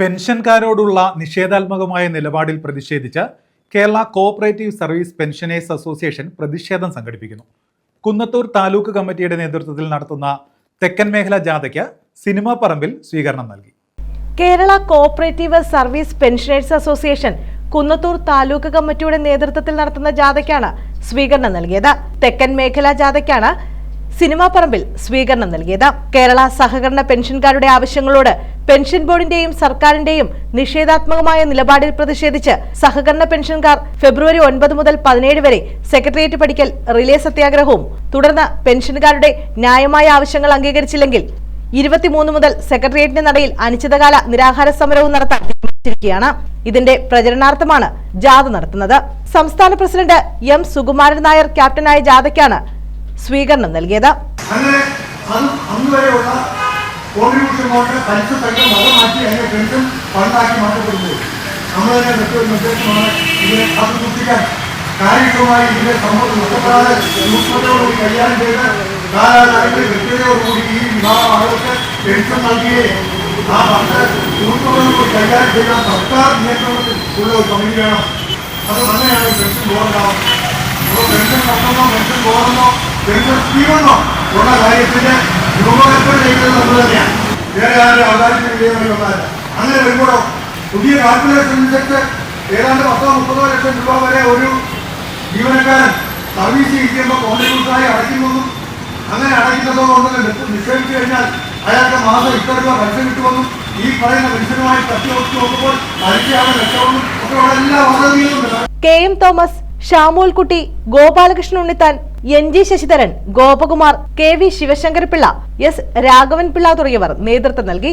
പെൻഷൻകാരോടുള്ള നിഷേധാത്മകമായ നിലപാടിൽ പ്രതിഷേധിച്ച് Kerala cooperative service pensioners association പ്രതിഷേധം സംഘടിപ്പിക്കുന്നു. കുന്നത്തൂർ താലൂക്ക് കമ്മിറ്റിയുടെ നേതൃത്വത്തിൽ നടത്തുന്ന തെക്കൻ മേഖല ജാഥയ്ക്ക് സിനിമാ പറമ്പിൽ സ്വീകരണം നൽകി. Kerala cooperative service pensioners association Kunnathur taluk കമ്മിറ്റിയുടെ നേതൃത്വത്തിൽ നടത്തുന്ന ജാഥയ്ക്കാണ് സ്വീകരണം നൽകിയത്. തെക്കൻ മേഖലാ ജാഥയ്ക്കാണ് സിനിമാ പറമ്പിൽ സ്വീകരണം നൽകിയത്. കേരള സഹകരണ പെൻഷൻകാരുടെ ആവശ്യങ്ങളോട് പെൻഷൻ ബോർഡിന്റെയും സർക്കാരിന്റെയും നിഷേധാത്മകമായ നിലപാടിൽ പ്രതിഷേധിച്ച് സഹകരണ പെൻഷൻകാർ ഫെബ്രുവരി ഒൻപത് മുതൽ പതിനേഴ് വരെ സെക്രട്ടേറിയറ്റ് പഠിക്കൽ റിലേ സത്യാഗ്രഹവും. തുടർന്ന് പെൻഷൻകാരുടെ ന്യായമായ ആവശ്യങ്ങൾ അംഗീകരിച്ചില്ലെങ്കിൽ ഇരുപത്തിമൂന്ന് മുതൽ സെക്രട്ടേറിയറ്റിന്റെ നടയിൽ അനിശ്ചിതകാല നിരാഹാര സമരവും നടത്താൻ തീരുമാനിച്ചിരിക്കുകയാണ്. ഇതിന്റെ പ്രചരണാർത്ഥമാണ് ജാഥ നടത്തുന്നത്. സംസ്ഥാന പ്രസിഡന്റ് എം സുകുമാരൻ നായർ ക്യാപ്റ്റനായ ജാഥയ്ക്കാണ് സ്വീകരണം നൽകിയത് അങ്ങനെ അത് അന്ന് വരെയുള്ള കോൺട്രിബ്യൂഷൻ കൊണ്ട് പലിശ സംഘം മതം മാറ്റി അതിനെ പെൻഷൻ ഫണ്ടാക്കി മാറ്റപ്പെടുന്നത് നമ്മൾ തന്നെ നിർദ്ദേശമാണ് ഇതിനെ അത് സൂക്ഷിക്കാൻ കാര്യക്ഷമമായി ഇതിനെ സമ്മതം നഷ്ടപ്പെടാതെ സൂക്ഷ്മതയോടുകൂടി കൈകാര്യം ചെയ്ത് കാലാകാലങ്ങളിൽ വ്യക്തിയോടുകൂടി ഈ വിഭാഗം ആളുകൾക്ക് പെൻഷൻ നൽകിയേ ആ ഫണ്ട് സൂക്ഷ്മതയോടുകൂടി കൈകാര്യം ചെയ്യാൻ സർക്കാർ നിയന്ത്രണത്തിൽ ഉള്ള ഒരു കമ്മിറ്റി വേണം. അത് ഈ പെൻഷൻ ബോർഡാവും അപ്പോൾ പെൻഷൻ കണ്ടെന്നോ പെൻഷൻ ബോർഡെന്നോ പെൻഷൻ സ്കീമെന്നോ ഉള്ള കാര്യത്തിന്റെ രൂപകൽപ്പന ചെയ്യുന്നത് നമ്മൾ തന്നെയാണ് വേറെ അങ്ങനെ വരുമ്പോഴോ പുതിയ കാൽക്കുലേഷൻ അനുസരിച്ച് ഏതാണ്ട് പത്തോ മുപ്പതോ ലക്ഷം രൂപ വരെ ഒരു ജീവനക്കാരൻ സർവീസ് ചെയ്യുമ്പോൾ കോൺട്രിബ്യൂഷനായി അടയ്ക്കുന്നതും അങ്ങനെ അടയ്ക്കുന്നതോ കൊണ്ട് നിക്ഷേപിച്ചു കഴിഞ്ഞാൽ അയാൾക്ക് മാസം ഇത്ര രൂപ പലിശ കിട്ടുമെന്നും ഈ പറയുന്ന പെൻഷനുമായി തട്ടി നോക്കി നോക്കുമ്പോൾ പലിശയാണ് ലക്ഷമെന്നും ഒക്കെയുള്ള എല്ലാ വസതികളുമുണ്ട് K M Thomas Shamulkutty Gopalakrishnan Unnithan N G Sasidharan Gopakumar K V Sivasankarapillai S Raghavan Pillai തുടങ്ങിയവർ നേതൃത്വം നൽകി.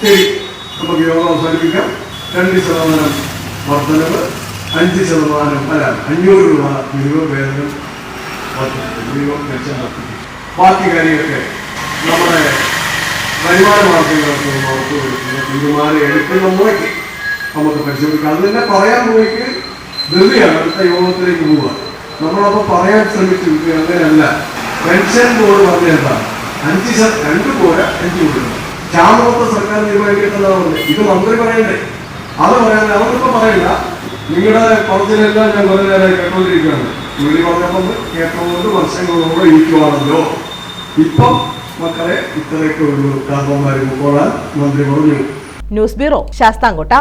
ശരി നമുക്ക് അവസാനിപ്പിക്കാം രൂപ ബാക്കി കാര്യങ്ങളൊക്കെ നമ്മുടെ വരുമാന മാർഗങ്ങൾക്ക് തീരുമാനം എടുക്കുന്ന മുറയ്ക്ക് നമുക്ക് പരിശോധിക്കാം. അത് തന്നെ പറയാൻ പോയിക്ക് ധൃതിയാണ്. അടുത്ത യോഗത്തിലേക്ക് പോവുക. നമ്മളപ്പോൾ പറയാൻ ശ്രമിച്ചു അങ്ങനെയല്ല. പെൻഷൻ ബോർഡ് പറഞ്ഞാൽ അഞ്ച് രണ്ട് പോരാ അഞ്ച് കൊടുക്കണം ക്ഷാമത്തെ സർക്കാർ തീരുമാനിക്കേണ്ടതാണ് ഇത് മന്ത്രി പറയണ്ടേ? അത് പറയാൻ അവർക്കിപ്പോൾ പറയില്ല നിങ്ങളുടെ പറഞ്ഞതിലെല്ലാം ഞാൻ കുറേ നേരം കേട്ടോണ്ടിരിക്കുകയാണ്. പുള്ളി പറഞ്ഞപ്പോൾ കേട്ടതുകൊണ്ട് വർഷങ്ങളോടെ ഇരിക്കുവാണല്ലോ. ഇപ്പം മക്കളെ ഇത്രയൊക്കെ ഉള്ളൂ. കാർമ്മമാരും പോകാൻ മന്ത്രി പറഞ്ഞു. News bureau Sasthamkotta.